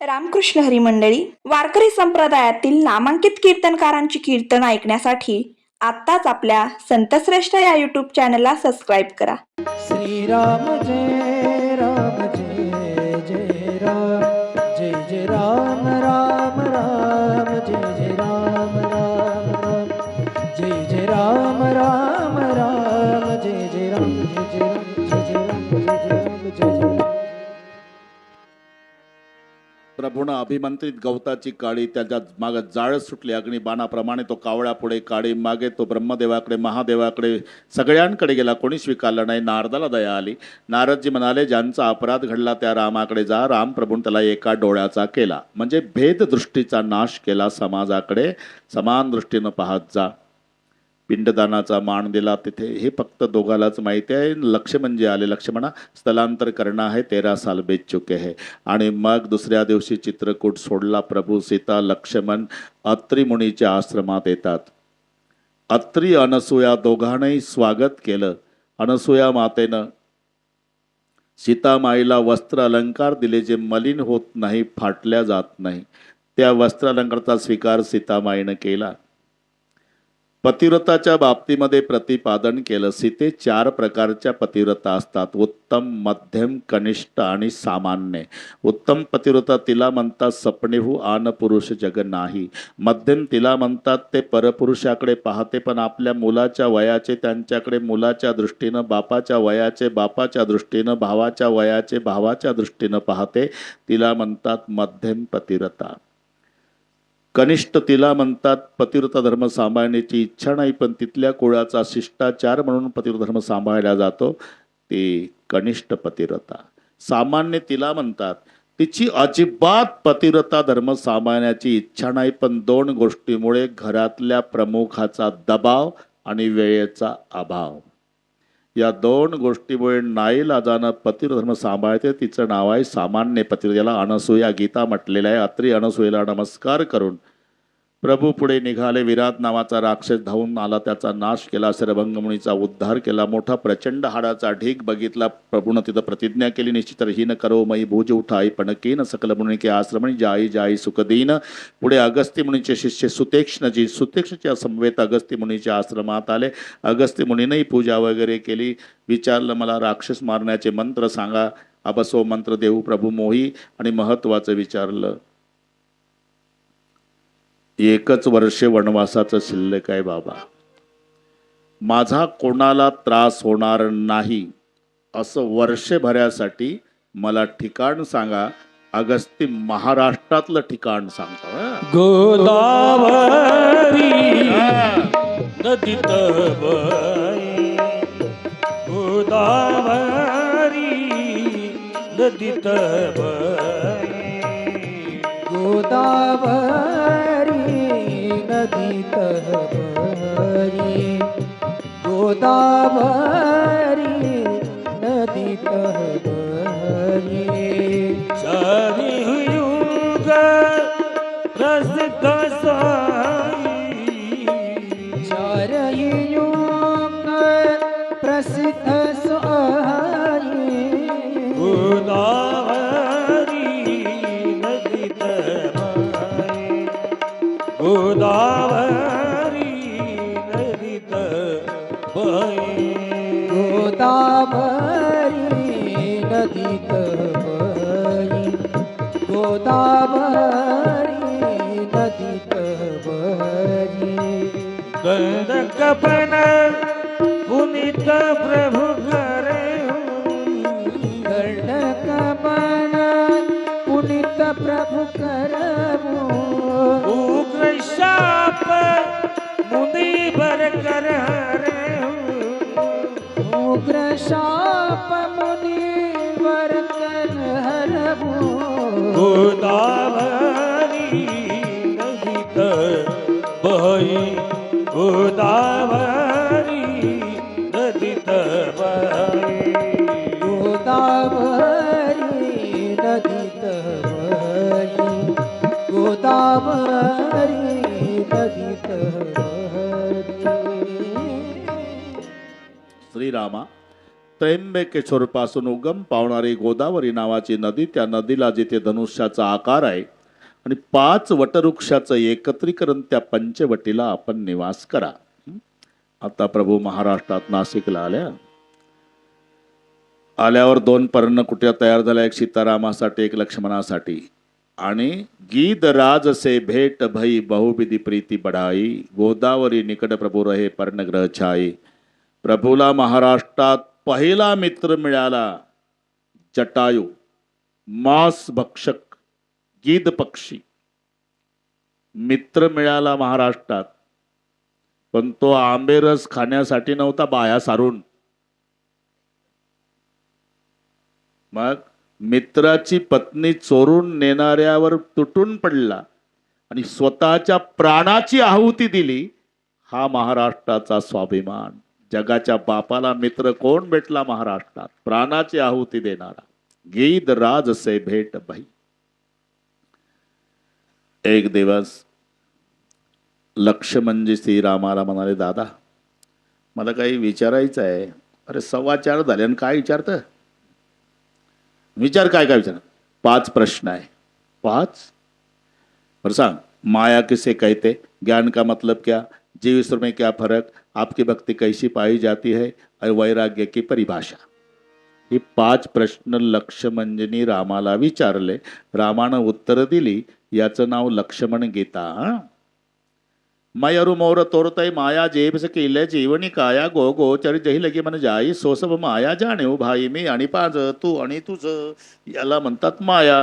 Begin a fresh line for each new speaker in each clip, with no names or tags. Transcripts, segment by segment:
रामकृष्ण हरी मंडळी वारकरी संप्रदायातील नामांकित कीर्तनकारांची कीर्तन ऐकण्यासाठी आत्ताच आपल्या संतश्रेष्ठ या युट्यूब चॅनलला सबस्क्राईब करा.
श्रीराम जय.
प्रभूनं अभिमंत्रित गवताची काळी त्याच्या मागं जाळ सुटली अग्निबाणाप्रमाणे तो कावळ्या पुढे काळी मागे तो ब्रह्मदेवाकडे महादेवाकडे सगळ्यांकडे गेला कोणी स्वीकारलं नाही नारदाला दया आली. नारदजी म्हणाले ज्यांचा अपराध घडला त्या रामाकडे जा राम प्रभून त्याला एका डोळ्याचा केला. म्हणजे भेददृष्टीचा नाश केला समाजाकडे समान दृष्टीनं पाहत जा. पिंडदानाचा मान दिला तिथे. हे फक्त दोघालाच माहिती आहे. लक्ष म्हणजे आले लक्ष म्हणा. स्थलांतर करणं आहे तेरा साल बेच चुके आहे आणि मग दुसऱ्या दिवशी चित्रकूट सोडला प्रभू सीता लक्ष्मण अत्रिमुनीच्या आश्रमात येतात. अत्री अनसूया दोघांनाही स्वागत केलं. अनसूया मातेनं सीतामाईला वस्त्र अलंकार दिले जे मलिन होत नाही फाटल्या जात नाही. त्या वस्त्रालंकाराचा स्वीकार सीतामाईनं केला. पतिव्रताच्या बाबतीमध्ये प्रतिपादन केलं. सीते चार प्रकारच्या पतिव्रता असतात. उत्तम मध्यम कनिष्ठ आणि सामान्य. उत्तम पतिव्रता तिला म्हणतात सपणेहू आन पुरुष जग नाही. मध्यम तिला म्हणतात ते परपुरुषाकडे पाहते पण आपल्या मुलाच्या वयाचे त्यांच्याकडे मुलाच्या दृष्टीनं बापाच्या वयाचे बापाच्या दृष्टीनं भावाच्या वयाचे भावाच्या दृष्टीनं पाहते. तिला म्हणतात मध्यम पतिव्रता. कनिष्ठ तिला म्हणतात पतिव्रता धर्म सांभाळण्याची इच्छा नाही पण तिथल्या कुळाचा शिष्टाचार म्हणून पतिव्रता धर्म सांभाळला जातो ती कनिष्ठ पतिव्रता. सामान्य तिला म्हणतात तिची अजिबात पतिव्रता धर्म सांभाळण्याची इच्छा नाही पण दोन गोष्टीमुळे घरातल्या प्रमुखाचा दबाव आणि वेळेचा अभाव. या दोन गोष्टीमुळे नाईलाजानं पतिव्रता धर्म सांभाळते तिचं नाव आहे सामान्य पतिव्रता. याला अनसूया गीता म्हटलेलं आहे. अत्री अनसूयेला नमस्कार करून प्रभू पुढे निघाले विराट नावाचा राक्षस धावून आला त्याचा नाश केला शरभंगमुनीचा उद्धार केला मोठा प्रचंड हाडाचा ढीक बघितला प्रभूनं तिथं प्रतिज्ञा केली निश्चित हीन करो मयी भुज उठाई पणकीन सकल मुनी के आश्रमणी जाई जाई सुखदीन. पुढे अगस्त्य मुनीचे शिष्य सुतेक्ष्णजी सुतेक्ष्णच्या समवेत अगस्त्य मुनीच्या आश्रमात आले. अगस्त्य मुनीनंही पूजा वगैरे केली. विचारलं मला राक्षस मारण्याचे मंत्र सांगा. अबसो मंत्र देऊ प्रभू मोही. आणि महत्वाचं विचारलं एकच वर्ष वनवासाचं शिल्लक आहे बाबा. माझा कोणाला त्रास होणार नाही असं वर्षभरासाठी मला ठिकाण सांगा. अगस्ती महाराष्ट्रातलं ठिकाण सांगतो हं.
गोदावरी नदीत बाई गोदावरी नदीत बाई गोदावरी. नदीत बरी गोदावरी बाई गंधकपन पुनित प्रभु करे गंधकपन पुनित प्रभु करमो. उग्र शाप मुनि बर कर उग्र शाप गोदावरी नदीत बही गोदावरी बही
स्वरूपासून उगम पावणारी गोदावरी नावाची नदी त्या नदीला जिथे धनुष्याचा आकार आहे आणि पाच वटवृक्षाचं एकत्रीकरण त्या पंचवटीला आपण निवास करा. आता प्रभू महाराष्ट्रात नाशिकला आल्या. आल्यावर दोन पर्ण कुट्या तयार झाल्या? एक सीतारामासाठी एक लक्ष्मणासाठी. आणि गीत राज से भेट भई बहुविधी प्रीती बढाई. गोदावरी निकट प्रभू रहे पर्णग्रह छाई. प्रभूला महाराष्ट्रात पहिला मित्र मिळाला जटायू मांस भक्षक गीद पक्षी. मित्र मिळाला महाराष्ट्रात पण तो आंबेरस खाण्यासाठी नव्हता बाया सारून. मग मित्राची पत्नी चोरून नेणाऱ्यावर तुटून पडला आणि स्वतःच्या प्राणाची आहुती दिली हा महाराष्ट्राचा स्वाभिमान. जगाच्या बापाला मित्र कोण भेटला महाराष्ट्रात? प्राणाची आहुती देणारा. गीत राज से भेट भाई. एक दिवस लक्ष्मणजी श्रीरामाला म्हणाले दादा मला काही विचारायचं आहे. अरे सव्वा चार झाले आणि काय विचारतं? विचार काय काय विचार पाच प्रश्न आहे. पाच? बरं सांग माया किसे कहते ज्ञान का मतलब क्या? जीव में क्या फरक? आपकी भक्ति कैसी पाई जाती है? और वैराग्य की परिभाषा। ही पाच प्रश्न लक्ष्मणजींनी रामाला विचारले। रामानं उत्तर दिली याचं नाव लक्ष्मण गीता। मयरु मोर तोरतय माया जेब से केले जीवनी काया। गो गो जही लगी मन जाई सोसब माया जाणे भाई मी आणि पाज तू आणि तुझ याला म्हणतात माया।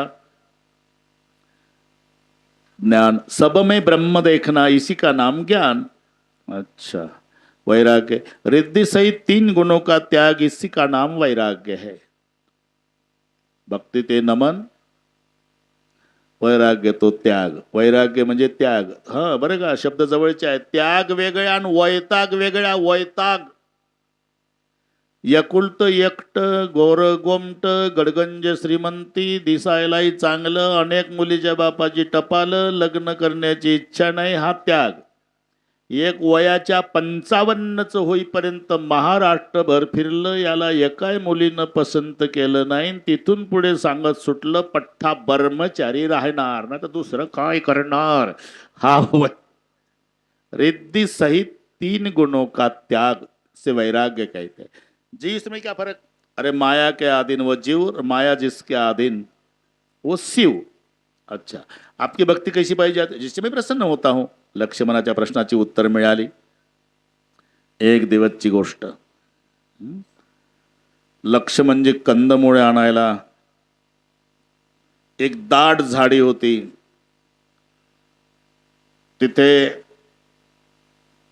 ज्ञान सब में ब्रह्म देखना इसी का नाम ज्ञान। अच्छा। वैराग्य। रिद्धि सहित तीन गुणों का त्याग इसी का नाम वैराग्य है। भक्ती ते नमन वैराग्य तो त्याग। वैराग्य म्हणजे त्याग। हा बरं का शब्द जवळचे आहे त्याग वेगळ्या आणि वैताग वेगळ्या वैताग यकुलत एकट गोर गोमट गडगंज श्रीमंती दिसायलाही चांगलं अनेक मुलीच्या बापाची टपाल लग्न करण्याची इच्छा नाही हा त्याग। एक वयाच्या पंचावन्नच होईपर्यंत महाराष्ट्रभर फिरलं याला एकाय मुलीनं पसंत केलं नाही. तिथून पुढे सांगत सुटलं पठ्ठा ब्रह्मचारी राहणार ना तर दुसरं काय करणार? हा वय. रिद्धी सहित तीन गुणों का त्याग से वैराग्य कहते हैं. जी इसमें क्या फर्क? अरे माया के अधीन वो जीव और माया जिसके अधीन वो शिव। अच्छा आपकी भक्ती कैसी पाई जाते जिससे मैं प्रसन्न होता हूँ। लक्ष्मणाच्या प्रश्नाची उत्तर मिळाली. एक दिवसची गोष्ट. लक्ष म्हणजे कंदमुळे आणायला. एक दाट झाडी होती. तिथे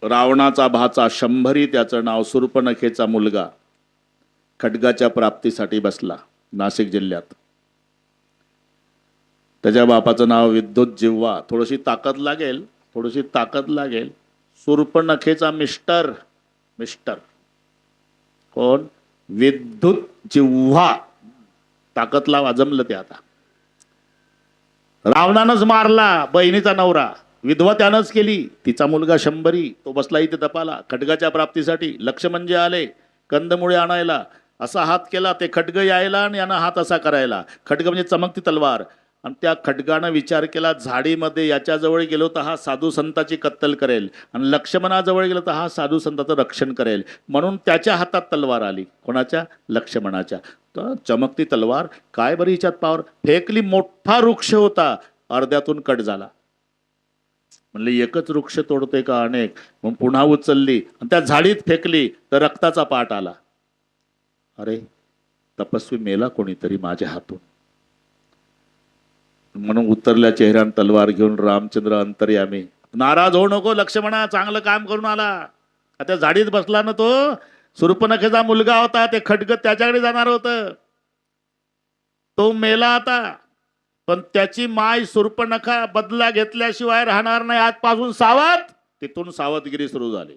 रावणाचा भाचा शंभरी त्याचं नाव सुर्पनखेचा मुलगा खड्गाच्या प्राप्तीसाठी बसला नाशिक जिल्ह्यात. त्याच्या बापाचं नाव विद्युत जिव्हा. थोडीशी ताकद लागेल. थोडीशी ताकद लागेल. सुर्पणखेचा मिस्टर मिस्टर. कोण? विद्युत जिव्हा. ताकद लावा जमलं ते आता. रावणानंच मारला बहिणीचा नवरा. विधवा त्यानंच केली. तिचा मुलगा शंभरी. तो बसला इथे तपाला. खडगाच्या प्राप्तीसाठी. लक्ष म्हणजे आले. कंदमुळे आणायला. असा हात केला ते खडग यायला आणि यानं हात असा करायला. खडग म्हणजे चमकती तलवार. आणि त्या खडगानं विचार केला झाडीमध्ये याच्याजवळ गेलो तर हा साधू संताची कत्तल करेल. आणि लक्ष्मणाजवळ गेलो तर हा साधू संताचं रक्षण करेल. म्हणून त्याच्या हातात तलवार आली. कोणाच्या? लक्ष्मणाच्या. तर चमकती तलवार काय बरी हिच्यात पावर फेकली मोठा वृक्ष होता. अर्ध्यातून कट झाला. म्हणले एकच वृक्ष तोडतोय का अनेक? मग पुन्हा उचलली आणि त्या झाडीत फेकली तर रक्ताचा पाठ आला. अरे तपस्वी मेला कोणीतरी माझ्या हातून. म्हणून उतरल्या चेहऱ्यान तलवार घेऊन रामचंद्र अंतर्यामी नाराज होऊ नको लक्ष्मणा चांगलं काम करून आला. आता झाडीत बसला ना तो सुरपनखेचा मुलगा होता ते खटगत त्याच्याकडे जाणार होतं. तो मेला आता पण त्याची माय सुर्पनखा बदला घेतल्याशिवाय राहणार नाही आजपासून सावध. तिथून सावधगिरी सुरू झाली.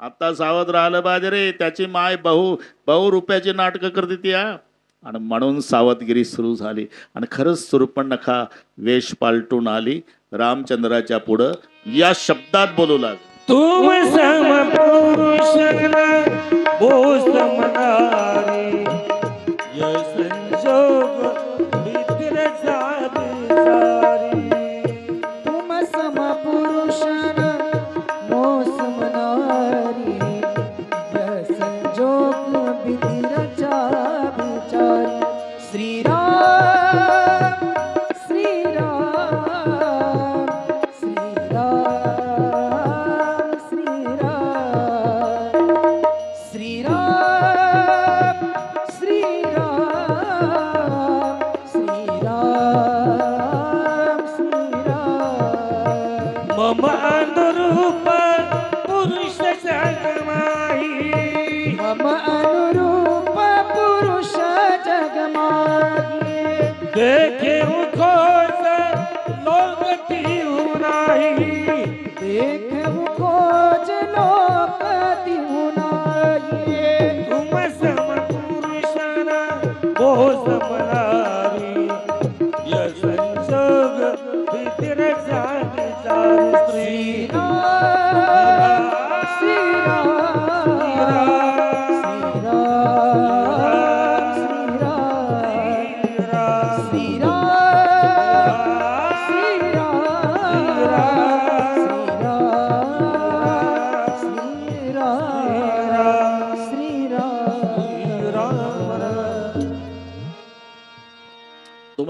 आता सावध राहिलं पाहिजे रे त्याची माय बहु बहु रुपयाची नाटकं करते ती हा. आणि म्हणून सावधगिरी सुरू झाली. आणि खरंच सुर्पणखा वेश पालटून आली. रामचंद्राच्या पुढं या शब्दात बोलू लागली.
तू सम
देखे उनको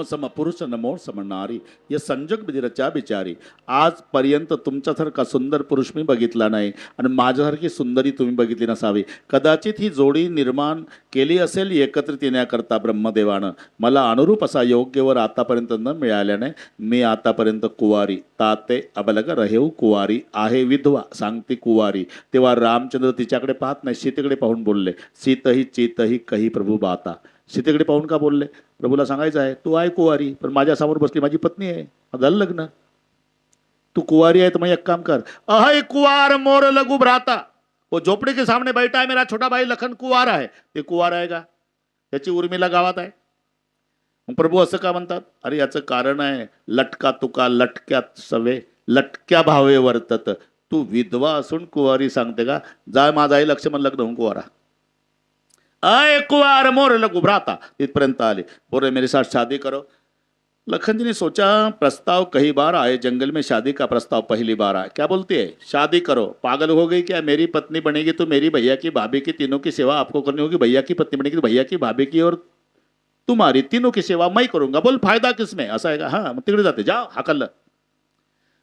सम
पुरुष नमो समणारी या संजोग बिदिरच्या बिचारी. आजपर्यंत तुमच्यासारखा सुंदर पुरुष मी बघितला नाही. आणि माझ्यासारखी सुंदरी तुम्ही बघितली नसावी. कदाचित ही जोडी निर्माण केली असेल एकत्रित येण्याकरता ब्रह्मदेवानं. मला अनुरूप असा योग्यवर आतापर्यंत न मिळाल्याने मी आतापर्यंत कुवारी ताते अबलग रहेऊ कुवारी आहे विधवा सांगते कुवारी. तेव्हा रामचंद्र तिच्याकडे पाहत नाही सीतेकडे पाहून बोलले सीतही चितही कही प्रभू बाता. सीतेकडे पाहून का बोलले? प्रभूला सांगायचं आहे तू आहे कुवारी पण माझ्यासमोर बसली माझी पत्नी आहे. झालं लग्न. तू कुवारी आहे तर मग एक काम कर. अहय कुवार मोर लघु भ्राता. वो झोपड़ी के सामने बैठा है मेरा छोटा भाई लखन कुवार आहे. ते कुवार आहे का? त्याची उर्मिला गावात आहे. मग प्रभू असं का म्हणतात? अरे याचं कारण आहे लटका तुका लटक्यात सवे लटक्या भावे वर्तत. तू विधवा असून कुवारी सांगते का? जाय माझा लक्ष लक्ष्मण लग्न होऊन कुवारा. आए कुआर मोर लघु भ्राता। इतपर्यंत आले बोले मेरे साथ शादी करो। लखन जी ने सोचा, प्रस्ताव कई बार आए, जंगल में शादी का प्रस्ताव पहली बार आया क्या बोलती है? शादी करो। पागल हो गई क्या? मेरी पत्नी बनेगी तो मेरी भैया की भाभी की तीनों की सेवा आपको करनी होगी। भैया की पत्नी बनेगी तो भैया की भाभी की और तुम्हारी तीनों की सेवा मैं करूँगा। बोल, फ़ायदा किसमें? का हाँ मग तिकडे जाते जाओ हाकललं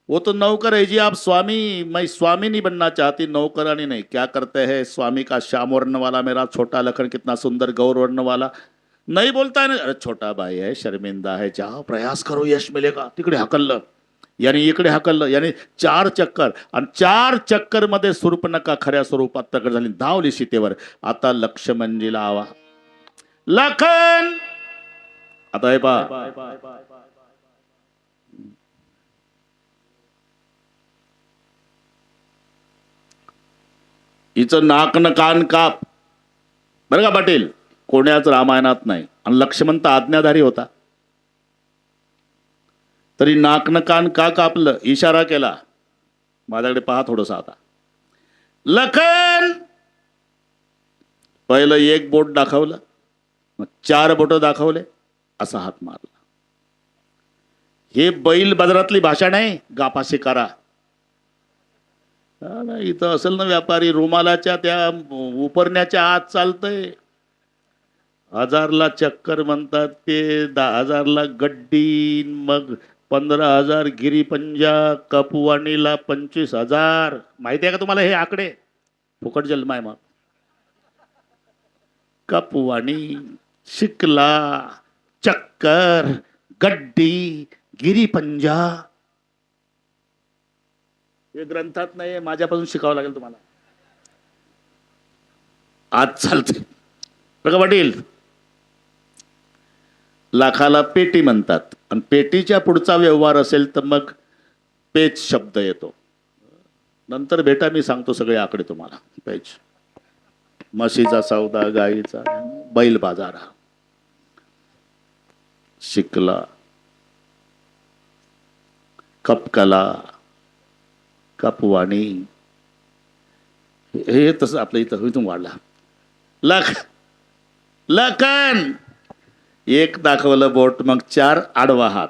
वो तो नौकर है जी आप स्वामी मैं स्वामी नहीं बनना चाहती नौकरानी नहीं। क्या करते हैं स्वामी का श्याम वर्ण वाला मेरा छोटा लखन कितना सुंदर गौर वर्ण वाला। नहीं बोलता है ना अरे छोटा भाई है शर्मिंदा है जाओ प्रयास करो यश मिलेगा। तिकडे हाकललं यानी इकडे हाकललं यानी चार चक्कर आणि चार चक्करमध्ये सुरूपनका खऱ्या स्वरूपात प्रकट झाली। धावली सीतेवर आता लक्ष्मणजीला आवा लखन! आता हे पा हिचं नाक न कान काप. बरं का पाटील? कोण्याच रामायणात नाही. आणि लक्ष्मण तर आज्ञाधारी होता. तरी नाक न कान का कापलं? इशारा केला. माझ्याकडे पहा थोडस आता. लखन! पहिलं एक बोट दाखवलं. मग चार बोट दाखवले. असा हात मारला. हे बैल बाजारातली भाषा नाही. गापाशी करा. इथं असेल ना व्यापारी रुमालाच्या त्या उपरण्याच्या आत चालतंय. हजारला चक्कर म्हणतात ते दहा हजारला गड्डी मग पंधरा हजार गिरीपंजा कपवाणीला पंचवीस हजार. माहिती आहे का तुम्हाला हे आकडे? फुकट जन्म आहे मग. कपवाणी शिकला चक्कर गड्डी गिरीपंजा हे ग्रंथात नाही माझ्यापासून शिकावं लागेल तुम्हाला. आज चालते बघा पाटील. लाखाला पेटी म्हणतात. आणि पेटीच्या पुढचा व्यवहार असेल तर मग पेच शब्द येतो. नंतर भेटा मी सांगतो सगळे आकडे तुम्हाला. पेच. म्हशीचा सौदा गाईचा बैल बाजार. शिकला. कपकला. कापवाणी. हे तसं आपल्या इथं हवीतून वाढला. लख लखन. एक दाखवलं बोट मग चार आडवा हात.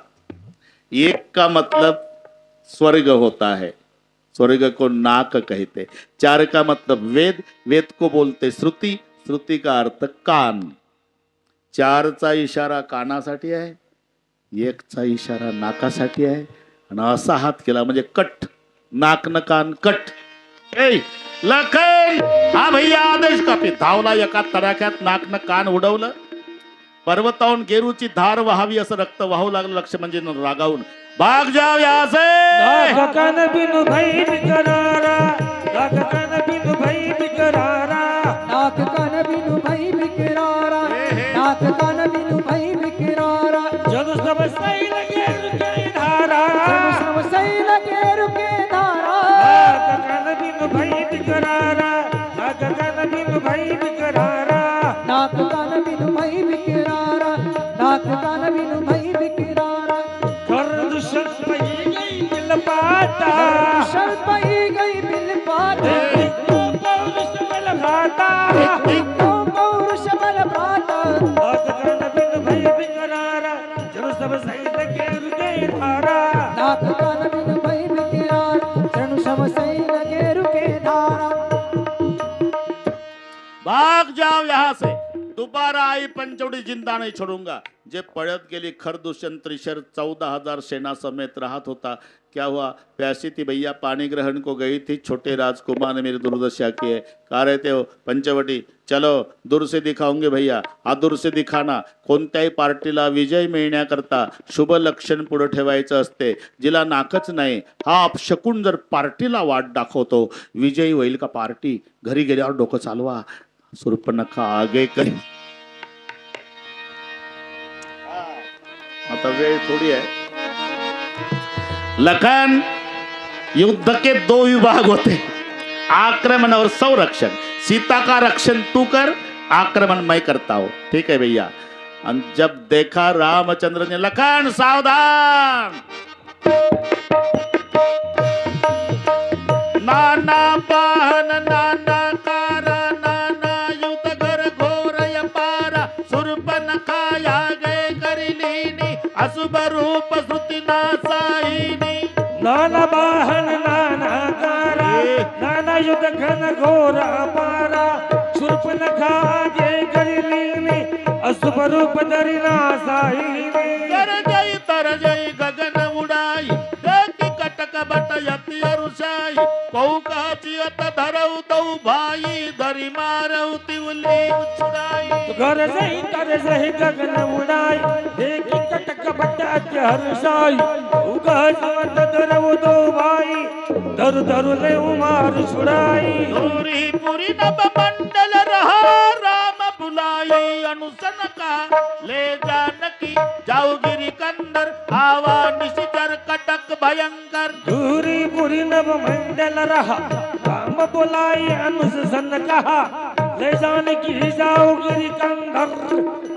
एक का मतलब स्वर्ग होता है. स्वर्ग को नाक कहते. चार का मतलब वेद वेद को बोलते श्रुति श्रुति का अर्थ कान. चारचा इशारा कानासाठी आहे एकचा इशारा नाकासाठी आहे आणि असा हात केला म्हणजे कट. नाक न कान कट. ए लखन! हा भैया आदेश कापी धावला एका तडाख्यात नाक न कान उडवलं. पर्वताहून गेरूची धार व्हावी असं रक्त वाहू लागलं लक्ष म्हणजे रागावून. भाग जाव यासे
कान बिनु भई बिकरारा नाक कान बिनु भई बिकरारा
नाक कान बिनु भई बिकरारा नाक कान बिनु भई बिकरारा
गई दिल पाता।
शर पई गई
पंचवटी जिंदा नाही छोड़ूंगा. जे पळत गेली खरदूषण त्रिशर चौदह हजार सेना समेत राहत होता. क्या हुआ? प्यासी थी भैया पानी ग्रहण को गई थी छोटे राजकुमार ने मेरी दुर्दशा की है। कहा रहते हो पंचवटी चलो दूर से दिखाऊंगे भैया हा दूर से दिखाना। कोणत्याही पार्टीला विजय मिळण्याकरता शुभ लक्षण पुढे ठेवायचं असते. जिला नाकच नाही हा अपशकून जर पार्टीला वाट दाखवतो विजयी होईल का पार्टी? घरी गेल्यावर डोकं चालवा. सुरपनखा आगे करी. आता वेळ थोडी आहे. लखन युद्ध के दो विभाग होते. आक्रमण और संरक्षण. सीता का रक्षण तू कर आक्रमण मैं करता हूं. ठीक है भैया? जब देखा रामचंद्र ने लखन सावधान। नाना पा युद्ध
घन घोर अपारा करिलीनी अशुभ रूप धरिना साईनी
कर जय तर जय गगन उडाई देखी कटक बट यति अरुषाई कौकाची अत धरऊ दौ भाई धरी तिवली
गगन उड़ाई देखी कटक बट अत्य हर्षाई समत धरव धरु धरु ले उमार छुड़ाई.
धूरी पुरी नभ मंडल रहा राम बुलाई अनुसन का? ले जानकी जाऊ गिरी कंदर आवा निशिचर कटक भयंकर।
धूरी पुरी नभ मंडल रहा राम बुलाई अनुस सन कहा ले जान की जाओ गिरी कंधर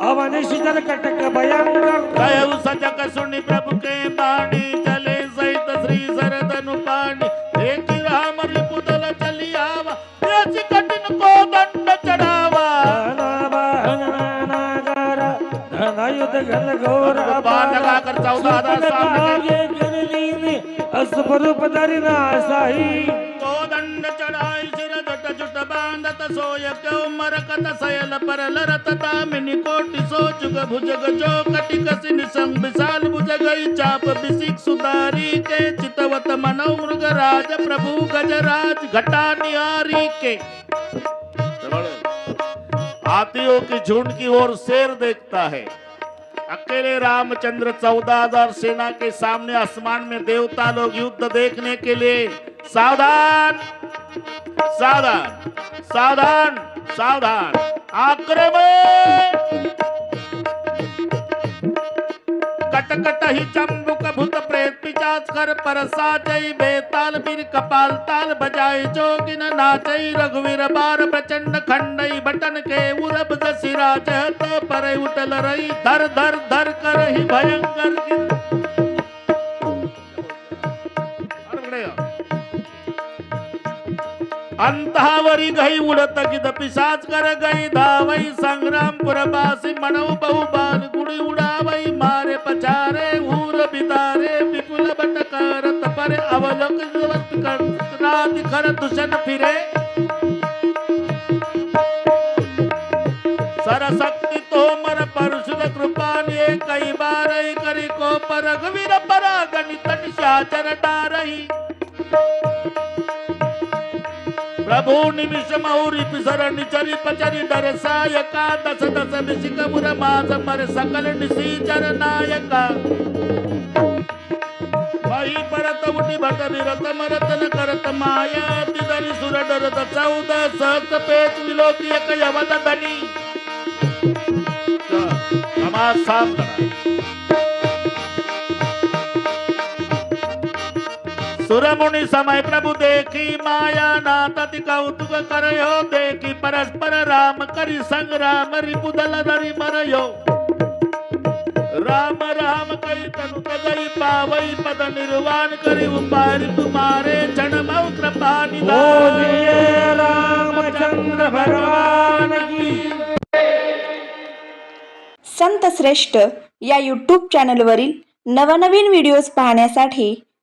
अवन शिजर कटक भयंकर।
कयउ सजक सुनि प्रभु के बाणी
नाना घन घोर
बाण लगाकर चौदह हज़ार सामने
आगे गिरलीनी अस्वरूप धरिना साई।
को दंड चढ़ाई सिर जट जुट बांधत सोय क्यों मरकत सयल पर लरत दामिनी कोटि सोचुग भुजग जो कसिन संग विशाल भुजग चाप बिसिक सुधारी के चितवत मनौ मृग राज प्रभु गजराज घटा निहारी के। हाथियों की झुंड की ओर शेर देखता है। अकेले रामचंद्र चौदह हज़ार सेना के सामने आसमान में देवता लोग युद्ध देखने के लिए, सावधान सावधान सावधान सावधान, आक्रमण! कट ही चंबुक भूत प्रेत पिचाच कर परसा जय बेताल बीर कपाल ताल बजाय जोगिन नाचई रघुवीर बार प्रचंड खंडई बटन के उरब जसिरा चहत पर उठल रही धर धर धर कर ही भयंकर अंतहावरी गई उडत गिद पिशाच कर गई धावई संग्राम पुरबासी मनव बहु बाल गुडी उडावई मारे पचारे ऊर बिदारे विपुल बट पर अवलोक जवत कर खर दुषण फिरे। सरशक्ती तोमर कृपा ने कई बार करी को पर रघुवीर परा गणित निशाचर डारही प्रभु निमिष मौरी पिसर निचरी पचरी दरसायका दस दस निशिक मुर मास मर सकल निशीचर नायका बाई परत उठी भट निरत मरत न करत माया तिदरी सुर डरत चौद सहत पेच सुरमुनि समय प्रभु देखी माया नातति कौतुक करयो देखी परस्पर राम करी संग्राम रिपुदल धरि मरयो। राम राम कई तनु तजई पावई पद निर्वाण करी उपारि तुम्हारे मऊ कृपा निधान
रामचंद्र भगवान की।
संत श्रेष्ठ या यूट्यूब चॅनलवरील नवनवीन व्हिडिओज पाहण्यासाठी